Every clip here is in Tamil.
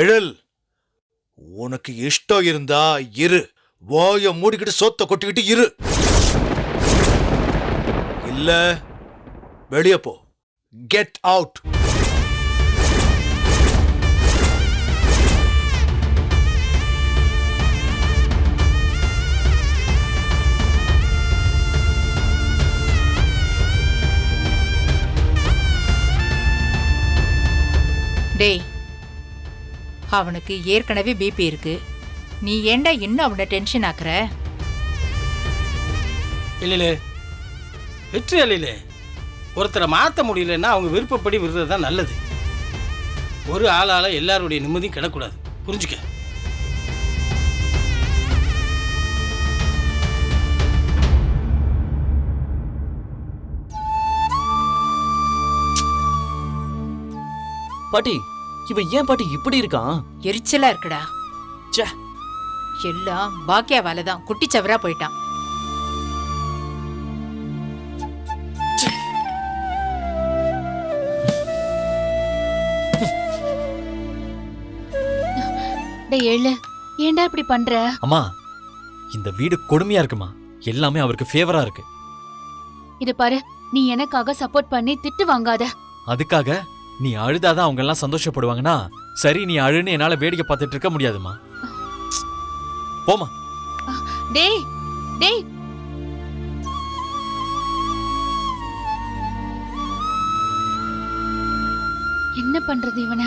எழல். உனக்கு இஷ்டம் இருந்தா இரு. வாய மூடிக்கிட்டு சொத்தை கொட்டிக்கிட்டு இரு. இல்ல வெளியே போ. கெட் அவுட் டேய் அவனுக்கு ஏற்கனவே பிபி இருக்கு. நீ ஏன்டா இன்னும் அவனை டென்ஷன் ஆக்குற? இல்லைலே. வெற்றி அலையிலே ஒருத்தரை மாற்ற முடியலன்னா அவங்க விருப்பப்படி விடுறது தான் நல்லது. ஒரு ஆளால எல்லாருடைய நிம்மதியும் கிடக்கூடாது. புரிஞ்சுக்க. பாட்டி இவன் ஏன் பாட்டி இப்படி இருக்கான்? எரிச்சலா இருக்குடா. ச்சே. எல்லாம் பாக்கியாவால தான் குட்டிச்சவரா போயிட்டான். டேய் எழு ஏன்டா இப்படி பண்ற? அம்மா இந்த வீடு கொடுமையா இருக்குமா? எல்லாமே அவருக்கு ஃபேவரா இருக்கு. இது பாரு நீ எனக்காக சப்போர்ட் பண்ணி திட்டு வாங்காத. அதுக்காக? நீ அழுதாதான் அவங்க எல்லாம் சந்தோஷப்படுவாங்கன்னா சரி நீ அழுன்னு என்னால வேடிக்கை பார்த்துட்டு இருக்க முடியாதுமா போமா டேய் டேய். என்ன பண்றது இவனை?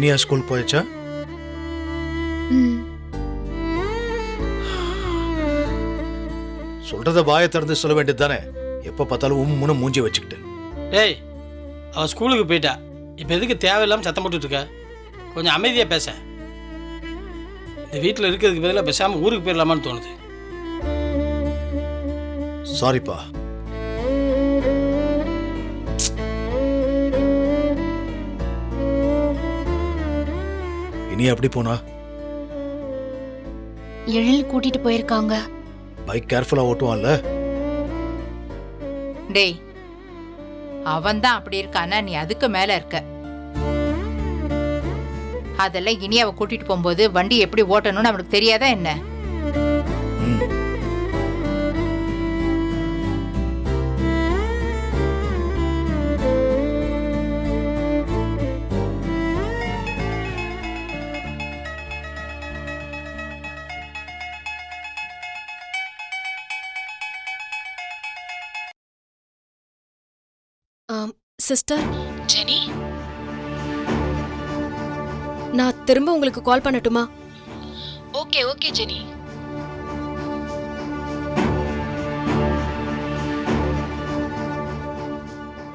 இனியா ஸ்கூல் போயாச்சா? சொல்றத வாயை திறந்து சொல்ல வேண்டியது தானே எப்ப பார்த்தாலும் உம்முன்னு மூஞ்சி வச்சுக்கிட்டு. டேய் அவ ஸ்கூலுக்கு போயிட்டா. இப்போ எதுக்கு தேவையில்லாமல் சத்தம் போட்டுட்டு இருக்க? கொஞ்சம் அமைதியாக பேச. இந்த வீட்டில் இருக்கிறதுக்கு பதிலாக பேசாமல் ஊருக்கு போயிடலாமான்னு தோணுது. சாரிப்பா இனி அப்படி போனா? எழில் கூட்டிட்டு போயிருக்காங்க. பைக் கேர்ஃபுல்லா ஓட்டுவான்ல? டேய் அவன் தான் அப்படி இருக்கானா நீ அதுக்கு மேல இருக்க. அதெல்லாம் இனி அவ கூட்டிட்டு போகும்போது வண்டி எப்படி ஓட்டணும்னு அவனுக்கு தெரியாதா என்ன? ம். சிஸ்டர். ஜெனி? நான் திரும்ப உங்களுக்கு கால் பண்ணட்டுமா? Okay okay Jenny.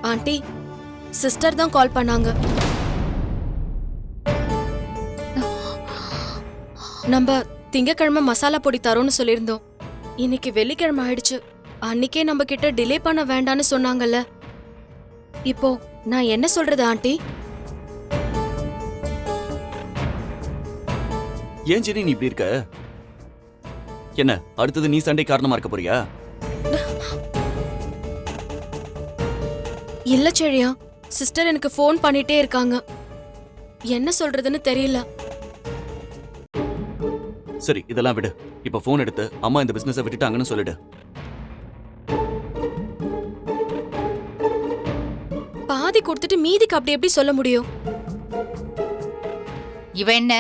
Aunty sister தான் கால் பண்ணாங்க. நம்ம திங்கக்கிழமை மசாலா பொடி தரோன்னு சொல்லியிருந்தோம். இன்னைக்கு வெள்ளிக்கிழமை ஆயிடுச்சு. அன்னைக்கே நம்ம கிட்ட டிலே பண்ண வேண்டான்னு சொன்னாங்கல்ல. இப்போ நான் என்ன சொல்றது ஆண்டி? ஏன் ஜெனி நீ இப்படி இருக்க? என்ன அடுத்தது நீ சண்டை காரணமா இருக்க போறியா? இல்ல செழியா. சிஸ்டர் எனக்கு ஃபோன் பண்ணிட்டே இருக்காங்க. என்ன சொல்றதுன்னு தெரியல. சரி இதெல்லாம் விடு. இப்ப ஃபோன் எடுத்து அம்மா இந்த பிசினஸை விட்டுட்டாங்கன்னு சொல்லிடு. பாதி கொடுத்துட்டு மீதிக்கு அப்படி எப்படி சொல்ல முடியும்? இவ என்ன?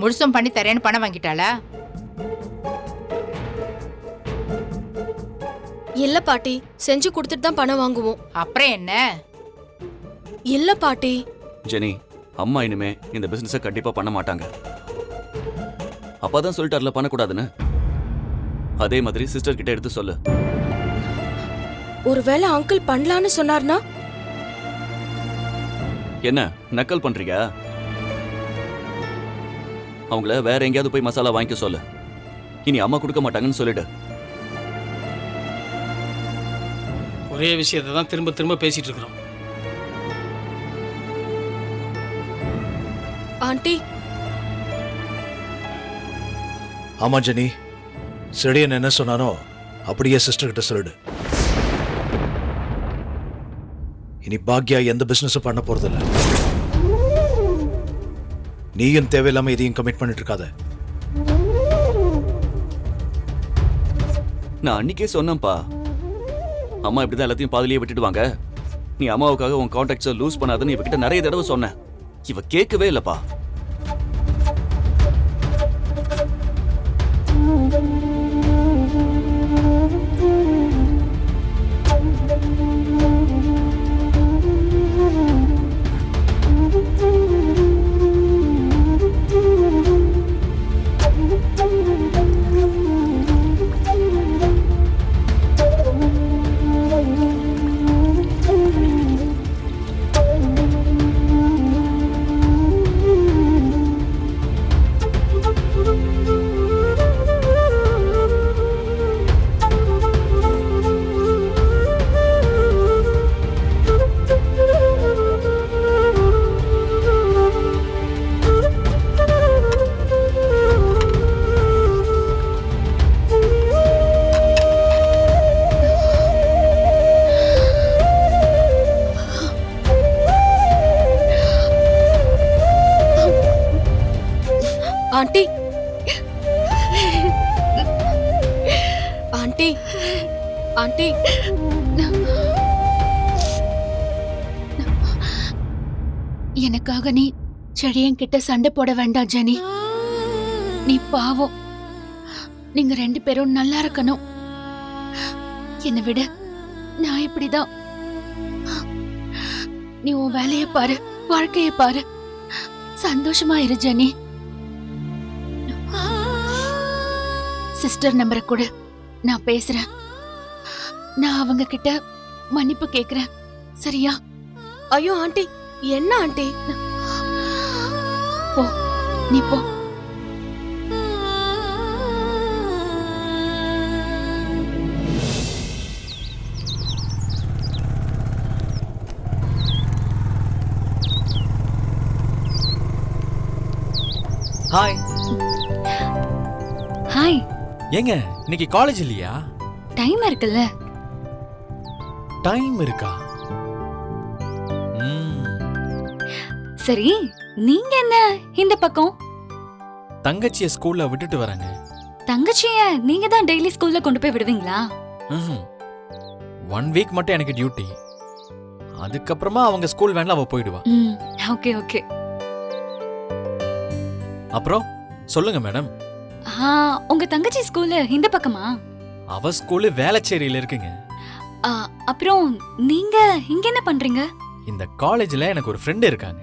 முழுசும் பண்ணி தரேன்னு பணம் வாங்கிட்டாளா? இல்ல பாட்டி செஞ்சு கொடுத்துட்டு தான் பணம் வாங்குவோம். அப்புறம் என்ன? இல்ல பாட்டி. ஜெனி அம்மா இனிமே இந்த பிசினஸை கண்டிப்பா பண்ண மாட்டாங்க. அப்பா தான் சொல்லிட்டார்ல பண்ணக்கூடாதுன்னு. அதே மாதிரி சிஸ்டர் கிட்ட எடுத்து சொல்லு. ஒருவேளை அங்கிள் பண்ணலான்னு சொன்னார்னா என்ன நக்கல் பண்றியா அவங்கள வேற எங்கேயாவது போய் மசாலா வாங்கிக்க சொல்லு. இனி அம்மா கொடுக்க மாட்டாங்கன்னு சொல்லிடு. ஒரே விஷயத்தை தான் திரும்ப திரும்ப பேசிட்டு இருக்கிறோம். ஆண்டி. ஆமா ஜெனி. செடியன் என்ன சொன்னானோ அப்படியே சிஸ்டர் கிட்ட சொல்லிடு. இனி பாக்யா எந்த பிசினஸும் பண்ண போறதில்ல. நீயும் தேவையில்லாம எதையும் கமிட் பண்ணிட்டு இருக்காத. நான் அன்னைக்கே சொன்னேன்ப்பா. அம்மா இப்படிதான் எல்லாத்தையும் பாதிலேயே விட்டுடுவாங்க. நீ அம்மாவுக்காக உன் கான்டாக்ட்ஸை லூஸ் பண்ணாதன்னு இவகிட்ட நிறைய தடவை சொன்னேன். இவ கேட்கவே இல்லப்பா. ஆண்டி. ஆண்டி. ஆண்டி. எனக்காக நீ செடியன்கிட்ட சண்டை போட வேண்டாம் ஜெனி. நீ பாவம். நீங்க ரெண்டு பேரும் நல்லா இருக்கணும். என்னை விட நான் இப்படிதான். நீ உன் வேலையை பாரு வாழ்க்கையை பாரு. சந்தோஷமா இரு ஜெனி. சிஸ்டர் நம்பரை கொடு. நான் பேசுறேன். நான் அவங்க கிட்ட மன்னிப்பு கேக்குறேன். சரியா? ஐயோ ஆண்டி. என்ன ஆண்டி? போ. நீ போ. ஹாய் ஹாய் ஏங்க இன்னைக்கு காலேஜ் இல்லையா? டைம் இருக்குல்ல. டைம் இருக்கா? சரி நீங்க என்ன இந்த பக்கம்? தங்கச்சிய ஸ்கூல்ல விட்டுட்டு வரேங்க. தங்கச்சிய நீங்க தான் டெய்லி ஸ்கூல்ல கொண்டு போய் விடுவீங்களா? ஒன் வீக் மட்டும் எனக்கு டியூட்டி அதுக்கப்புறமா அவங்க ஸ்கூல் வேன்ல அவ போயிடுவா. ஓகே ஓகே அப்புறம்? சொல்லுங்க மேடம் ஆ உங்க தங்கச்சி ஸ்கூல்ல இந்த பக்கமா? அவ ஸ்கூலு வேளச்சேரியில இருக்குங்க. ஆ, அப்புறம் நீங்க இங்க என்ன பண்றீங்க? இந்த காலேஜ்ல எனக்கு ஒரு ஃப்ரெண்ட் இருக்காங்க.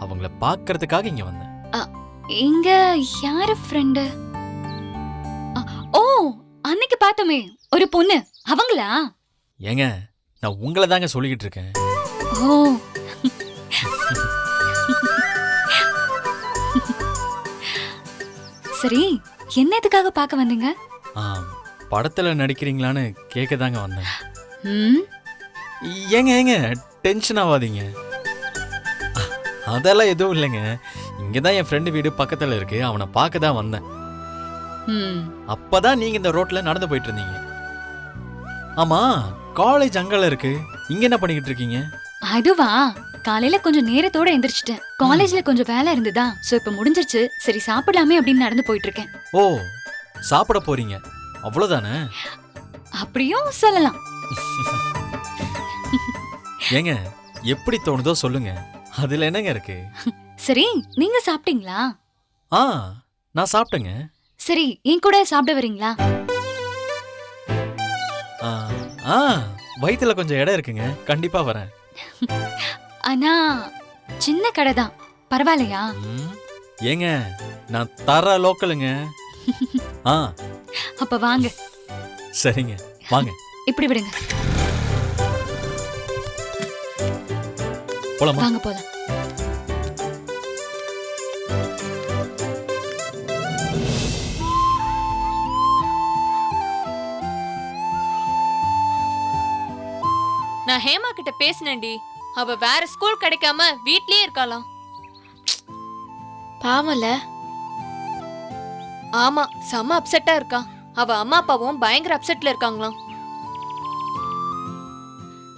அவங்கள பார்க்கறதுக்காக இங்க வந்தேன். இங்க யாரு ஃப்ரெண்டு ஓ அன்னைக்கு பார்த்தோமே ஒரு பொண்ணு. அவங்களா? ஏங்க நான் உங்களை தாங்க சொல்லிக்கிட்டு இருக்கேன். ஓ. சரி என்ன இதுக்காக பார்க்க வந்தீங்க? ஆ, படத்துல நடிக்கிறீங்களான்னு கேட்க தாங்க வந்தேன். ம்? ஏங்க ஏங்க டென்ஷன் ஆகாதீங்க அதெல்லாம் எதுவும் இல்லைங்க. இங்க தான் என் ஃப்ரெண்டு வீடு பக்கத்துல இருக்கு. அவனை பார்க்க தான் வந்தேன் அப்பதான் நீங்க இந்த ரோட்ல நடந்து போயிட்டு இருந்தீங்க. ஆமா காலேஜ் அங்கல இருக்கு. இங்க என்ன பண்ணிக்கிட்டு இருக்கீங்க? அதுவா? காலையில கொஞ்சம் நேரத்தோட எந்திரிச்சிட்டேன். காலேஜ்ல கொஞ்சம் வேலை இருந்ததா? சோ இப்ப முடிஞ்சிருச்சு. சரி சாப்பிடலாமே அப்படின்னு நடந்து போயிட்டு இருக்கேன் ஓ சாப்பிட போறீங்க. அவ்வளவுதானே? அப்படியும் சொல்லலாம். ஏங்க எப்படி தோணுதோ சொல்லுங்க. அதுல என்னங்க இருக்கு? சரி நீங்க சாப்பிட்டீங்களா? ஆ நான் சாப்பிட்டேங்க. சரி என் கூட சாப்பிட வரீங்களா? ஆ, ஆ வயித்துல கொஞ்சம் இடம் இருக்குங்க. கண்டிப்பா வரேன். ஆனா சின்ன கடை தான் பரவாயில்லையா ஏங்க நான் தர லோக்கலுங்க. ஆ. அப்ப வாங்க. சரிங்க. வாங்க. இப்படி விடுங்க. போலாமா? வாங்க போலாம். நான் ஹேமா கிட்ட பேசினேன்டி. அவ வேற ஸ்கூல் கிடைக்காம வீட்லயே இருக்காளாம் பாவம்ல. ஆமா செம அப்செட்டா இருக்கா. அவ அம்மா அப்பாவும் பயங்கர அப்செட்ல இருக்காங்களாம்.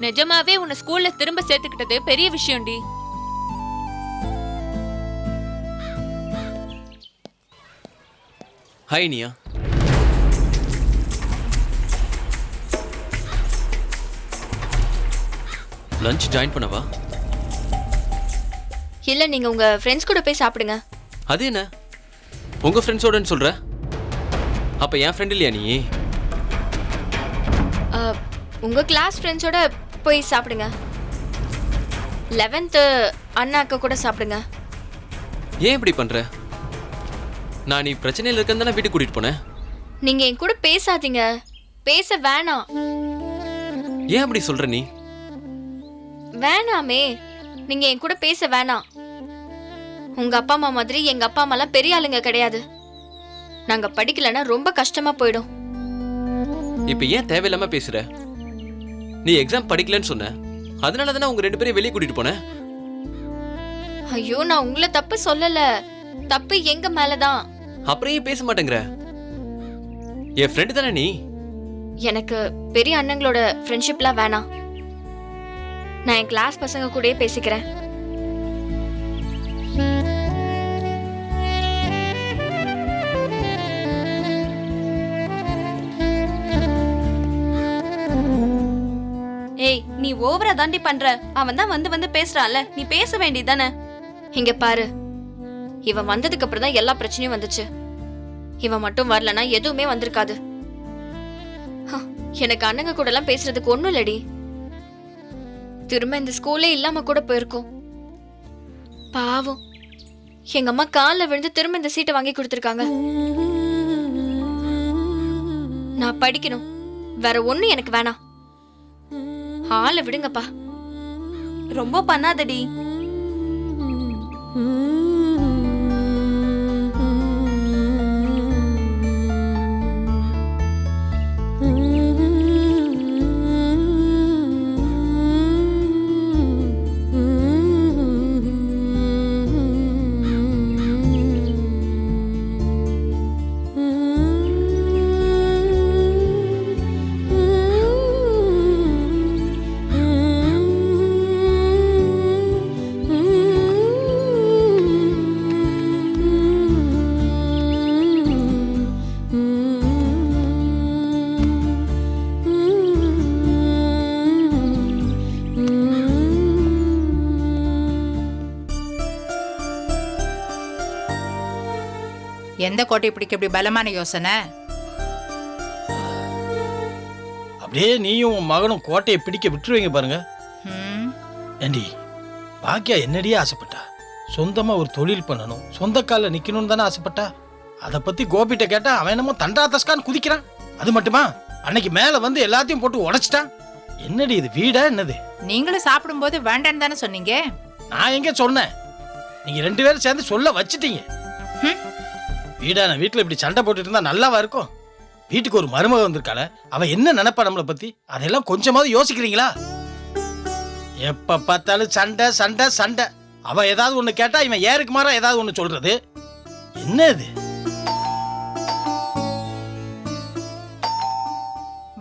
நிஜமாவே உன்னை ஸ்கூல்ல திரும்ப சேர்த்துக்கிட்டது பெரிய விஷயம்டி. ஹாய் நியா? லஞ்ச் ஜாயின் பண்ணவா? இல்ல நீங்க உங்க ஃப்ரெண்ட்ஸ் கூட போய் சாப்பிடுங்க. அது என்ன? உங்க ஃப்ரெண்ட்ஸோடன்னு சொல்ற? அப்ப என் ஃப்ரெண்ட் இல்லையா நீ? அஹ், உங்க கிளாஸ் ஃப்ரெண்ட்ஸோட போய் சாப்பிடுங்க. லெவன்த்து அண்ணாக்க கூட சாப்பிடுங்க. ஏன் இப்படி பண்ற? நான் நீ பிரச்சனையில் இருக்கேன்னு தானே வீட்டுக்கு கூட்டிட்டு போனேன். நீங்க என் கூட பேசாதீங்க. பேச வேணாம். ஏன் அப்படி சொல்ற நீ? வேணாமே. நீங்க என் கூட பேச வேணாம். உங்க அப்பா அம்மா மாதிரி எங்க அப்பா அம்மாலாம் பெரிய ஆளுங்க கிடையாது. நாங்க படிக்கலைன்னா ரொம்ப கஷ்டமா போயிடும். இப்போ ஏன் தேவையில்லாம பேசுற? நீ எக்ஸாம் படிக்கலன்னு சொன்ன. அதனால தானே உங்க ரெண்டு பேரையும் வெளியே கூட்டிட்டு போனேன் ஐயோ நான் உங்களை தப்பு சொல்லல. தப்பு எங்க மேலதான். அப்புறம் ஏன் பேச மாட்டேங்கிற? என் ஃப்ரெண்டு தானே நீ? எனக்கு பெரிய அண்ணங்களோட ஃப்ரெண்ட்ஷிப்லாம் வேணாம். நான் என் கிளாஸ் பசங்க கூடயே பேசிக்கிறேன். ஏய் நீ ஓவரா தாண்டி பண்ற. அவன் தான் வந்து வந்து பேசுறான்ல. நீ பேச வேண்டியதானே இங்க பாரு. இவன் வந்ததுக்கு அப்புறம் தான் எல்லா பிரச்சனையும் வந்துச்சு. இவன் மட்டும் வரலனா எதுவுமே வந்திருக்காது. எனக்கு அண்ணங்க கூட எல்லாம் பேசுறதுக்கு ஒண்ணும் இல்லடி. திரும்ப இந்த ஸ்கூலே இல்லாம கூட போயிருக்கோம். பாவம். எங்க அம்மா காலில் விழுந்து திரும்ப இந்த சீட்டை வாங்கி கொடுத்துருக்காங்க. நான் படிக்கணும். வேற ஒண்ணு எனக்கு வேணாம். ஆளை விடுங்கப்பா. ரொம்ப பண்ணாதடி. எந்த கோட்டை பிடிக்க இப்படி பலமான யோசனை? அப்படியே நீயும் உன் மகனும் கோட்டையை பிடிக்க விட்டுருவீங்க பாருங்க. ம், ஏண்டி பாக்கியா என்னடியே ஆசைப்பட்டா? சொந்தமா ஒரு தொழில் பண்ணணும் சொந்த காலில் நிக்கணும்னு தானே ஆசைப்பட்டா? அதை பத்தி கோபிட்ட கேட்டா அவன் என்னமோ தண்டா தஸ்கான்னு குதிக்கிறான். அது மட்டுமா? அன்னைக்கு மேல வந்து எல்லாத்தையும் போட்டு உடைச்சிட்டான் என்னடி இது வீடா என்னது? நீங்களும் சாப்பிடும்போது வேண்டான்னு தானே சொன்னீங்க? நான் எங்க சொன்னேன்? நீங்க ரெண்டு பேரும் சேர்ந்து சொல்ல வச்சிட்டீங்க. வீடான வீட்டுல இப்படி சண்டை போட்டுட்டு இருந்தா நல்லாவா இருக்கும்? வீட்டுக்கு ஒரு மருமக வந்திருக்காள அவ என்ன நினைப்பா நம்மளை பத்தி? அதெல்லாம் கொஞ்சமாவது யோசிக்கிறீங்களா? எப்ப பார்த்தாலும் சண்டை சண்டை சண்டை. அவ ஏதாவது ஒண்ணு கேட்டா இவன் ஏருக்கு மாறா ஏதாவது ஒண்ணு சொல்றது. என்ன இது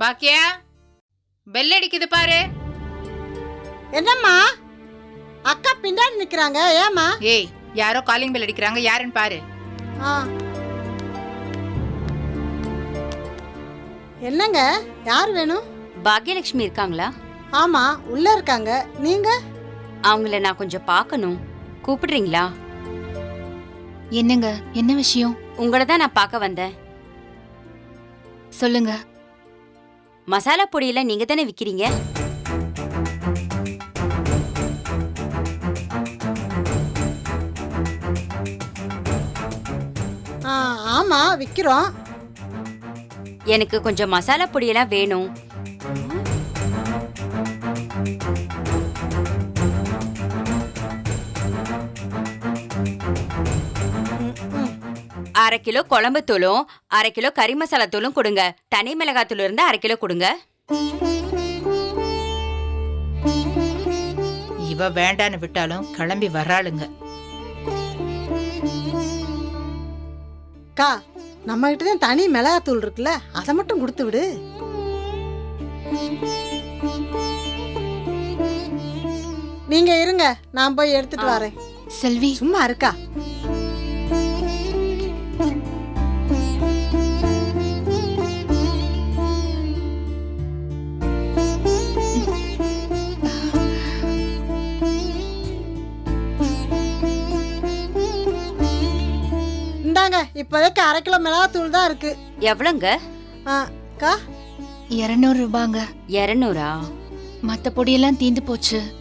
பாக்கியா பெல் அடிக்குது பாரு. என்னம்மா? அக்கா பின்னாடி நிக்கிறாங்க ஏமா ஏய் யாரோ காலிங் பெல் அடிக்கிறாங்க யாருன்னு பாரு. ஆ. என்னங்க? யார் வேணும்? பாக்யலட்சுமி இருக்காங்களா? ஆமா உள்ள இருக்காங்க. நீங்க? அவங்கள நான் கொஞ்சம் பார்க்கணும். கூப்பிடுறீங்களா? என்னங்க? என்ன விஷயம்? உங்களை தான் நான் பார்க்க வந்தேன். சொல்லுங்க. மசாலா பொடியெல்லாம் நீங்க தானே விக்கிறீங்க? ஆ ஆமா விக்கிறோம். எனக்கு கொஞ்சம் மசாலா பொடியெல்லாம் வேணும். அரை கிலோ குழம்பு தூளும் அரை கிலோ கறி மசாலா தூளும் கொடுங்க. தனி மிளகாய் தூள் இருந்து அரை கிலோ கொடுங்க. இவ வேண்டான்னு விட்டாலும் கிளம்பி வர்றாளுங்க. அக்கா நம்ம கிட்ட தான் தனி மிளகாத்தூள் இருக்குல்ல அதை மட்டும் கொடுத்து விடு. நீங்க இருங்க நான் போய் எடுத்துட்டு வரேன். செல்வி. சும்மா இருக்கா? இப்போதைக்கு அரை கிலோ மிளகாத்தூள் தான் இருக்கு. எவ்வளோங்க? ஆ, அக்கா? இருநூறு ரூபாங்க. இரநூறா? மத்த பொடியெல்லாம் தீந்து போச்சு.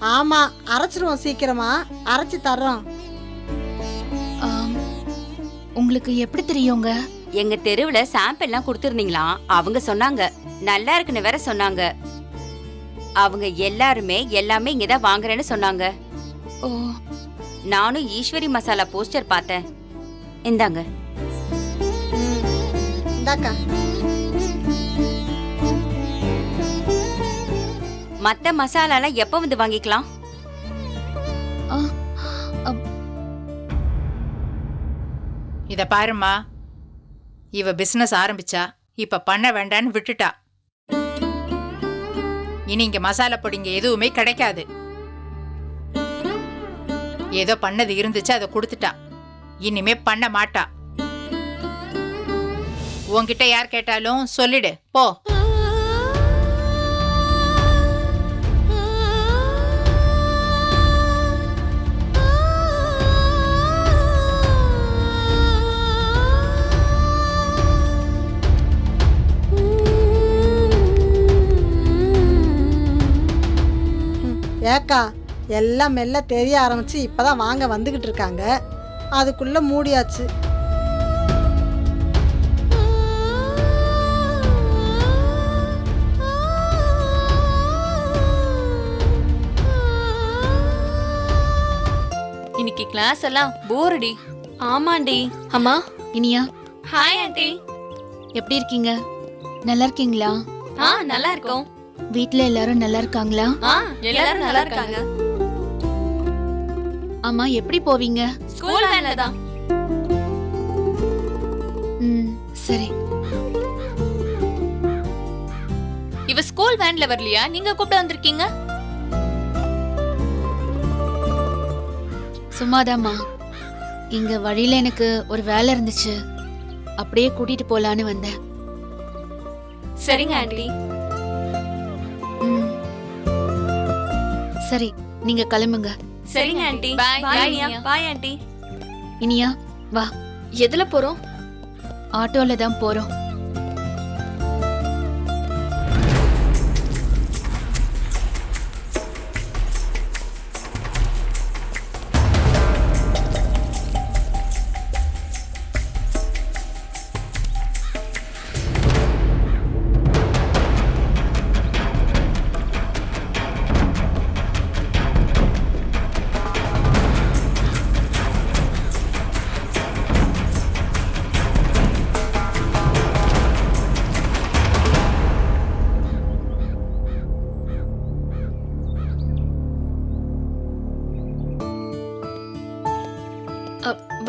ஆமா அரைச்சிருவோம் சீக்கிரமா. அரைச்சி தர்றோம். ஆம். உங்களுக்கு எப்படி தெரியுங்க? எங்க தெருவுல சாம்பிள் எல்லாம் கொடுத்துருந்தீங்களாம் அவங்க சொன்னாங்க. நல்லா இருக்குன்னு வேற சொன்னாங்க. அவங்க எல்லாருமே எல்லாமே இங்க தான் வாங்குறேன்னு சொன்னாங்க. ஓ. நானும் ஈஸ்வரி மசாலா போஸ்டர் பார்த்தேன். இந்தாங்க. இந்தாக்கா. மத்த மசாலாலாம் எப்போ வந்து வாங்கிக்கலாம்? இத பாரும்மா. இவ பிசினஸ் ஆரம்பிச்சா இப்ப பண்ண வேண்டான்னு விட்டுட்டா. இனி இங்க மசாலா பொடிங்க எதுவுமே கிடைக்காது. ஏதோ பண்ணது இருந்துச்சு அதை கொடுத்துட்டா. இனிமே பண்ண மாட்டா. உன்கிட்ட யார் கேட்டாலும் சொல்லிடு. போ. ஏக்கா எல்லாம் மெல்ல தெரிய ஆரம்பிச்சு இப்பதான் வாங்க வந்துகிட்டு இருக்காங்க. அதுக்குள்ள மூடியாச்சு. இன்னைக்கு கிளாஸ் எல்லாம் போரடி ஆமாண்டி. அம்மா. இனியா. ஹாய் ஆண்டி எப்படி இருக்கீங்க? நல்லா இருக்கீங்களா? ஆ நல்லா இருக்கோம். வீட்ல எல்லாரும் நல்லா இருக்காங்களா? ஆ எல்லாரும் நல்லா இருக்காங்க. ஆமா எப்படி போவீங்க? ஸ்கூல் வேன்ல தான் ம் சரி. இவ ஸ்கூல் வேன்ல வரலையா? நீங்க கூப்பிட்டு வந்திருக்கீங்க? சும்மாதாம்மா. இங்க வழியில எனக்கு ஒரு வேலை இருந்துச்சு. அப்படியே கூட்டிட்டு போலான்னு வந்தேன். சரிங்க ஆண்டி. ம். சரி நீங்க கிளம்புங்க. சரிங்க aunty. Bye bye bye aunty. Iniya வா. எதுல போறோம்? ஆட்டோல தான் போறோம்.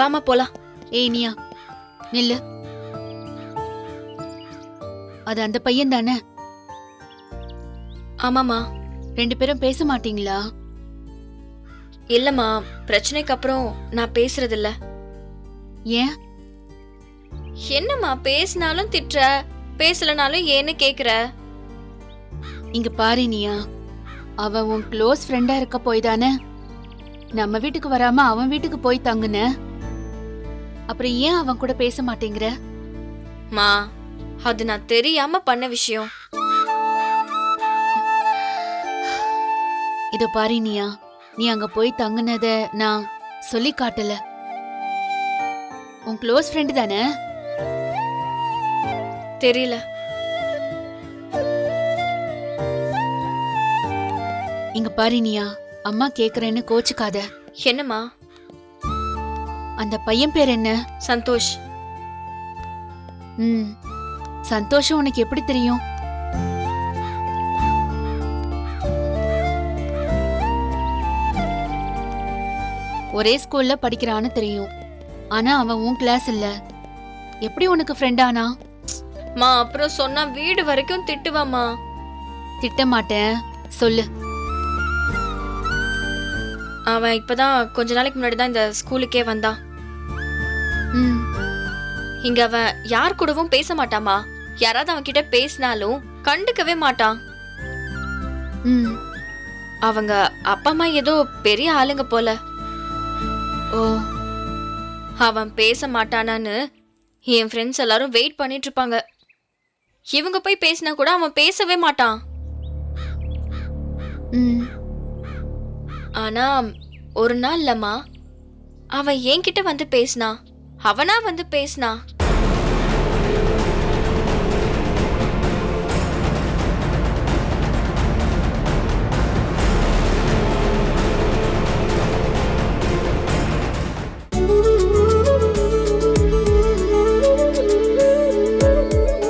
அ, வாம்மா போலாம். ஏய் இனியா நில்லு. அது அந்த பையன் தானே? ஆமாமா ரெண்டு பேரும் பேச மாட்டீங்களா? இல்லம்மா பிரச்சனைக்கு அப்புறம் நான் பேசுறது இல்ல ஏன்? என்னம்மா பேசினாலும் திட்டுற பேசலனாலும் ஏன்னு கேக்குற? இங்க பாரு இனியா அவ உன் க்ளோஸ் ஃப்ரெண்டா இருக்க போய் தானே? நம்ம வீட்டுக்கு வராம அவன் வீட்டுக்கு போய் தங்குன? அப்புறம் ஏன் அவன் கூட பேச மாட்டேங்கிற? மா அது நான் தெரியாம பண்ண விஷயம். இதோ பாரு இனியா நீ அங்க போய் தங்குனத நான் சொல்லி காட்டல. உன் க்ளோஸ் ஃப்ரெண்டு தானே? தெரியல. இங்க பாரு இனியா அம்மா கேக்குறேன்னு கோச்சுக்காத. என்னம்மா? அந்த பையன் பேர் என்ன? சந்தோஷ். ம். சந்தோஷம் உனக்கு எப்படி தெரியும்? ஒரே ஸ்கூல்ல படிக்கிறான்னு தெரியும். ஆனா அவன் உன் கிளாஸ் இல்ல. எப்படி உனக்கு ஃப்ரெண்டானா மா அப்புறம் சொன்னா வீடு வரைக்கும் திட்டுவாமா திட்ட மாட்டேன். சொல்லு. அவன் இப்பதான் கொஞ்ச நாளைக்கு முன்னாடி தான் இந்த ஸ்கூலுக்கே வந்தான். இங்க அவன் யார் கூடவும் பேச மாட்டாமா யாராவது அவன் கிட்ட பேசினாலும் கண்டுக்கவே மாட்டான். ம். அவங்க அப்பா அம்மா ஏதோ பெரிய ஆளுங்க போல. ஓ. அவன் பேச மாட்டானான்னு என் ஃப்ரெண்ட்ஸ் எல்லாரும் வெயிட் பண்ணிட்டு இருப்பாங்க. இவங்க போய் பேசினா கூட அவன் பேசவே மாட்டான். ம். ஆனா ஒரு நாள் இல்லம்மா அவன் என்கிட்ட வந்து பேசினா அவனா வந்து பேசினா?